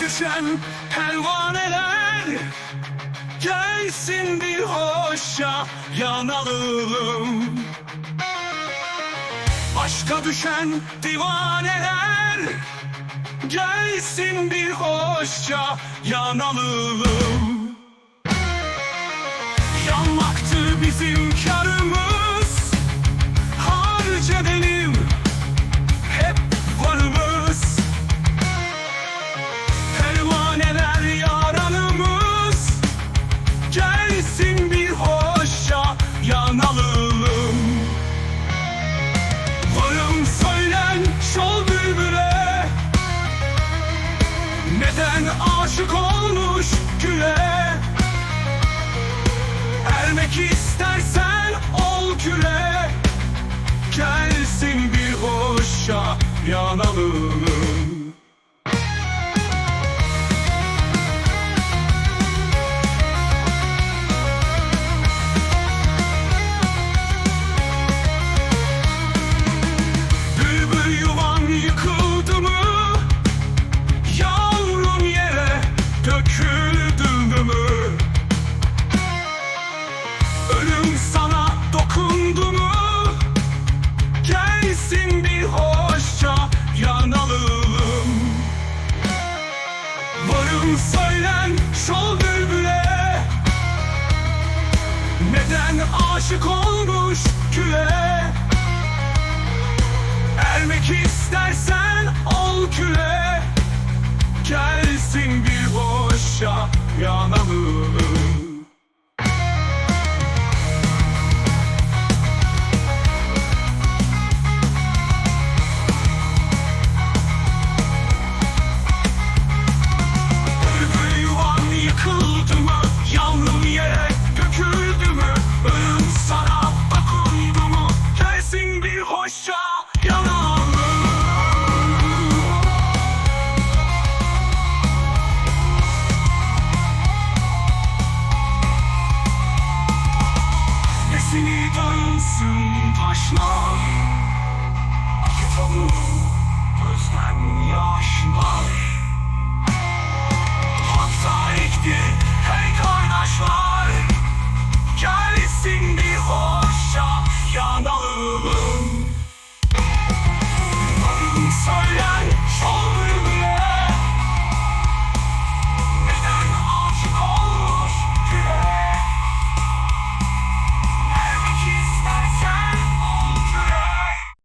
düşen pervaneler. Gelsin bir hoşça yanalım. Aşka düşen divaneler. Gelsin bir hoşça yanalım. Yanmaktı bizim karımız aşık olmuş güle. Ermek istersen ol küle Ölüm sana dokundu mu? Gelsin bir hoşça yanalım. Varım söylen şol bülbüle. Neden aşık olmuş küle? Ermek istersen ol küle. Gelsin hoşça yanalım Krishna.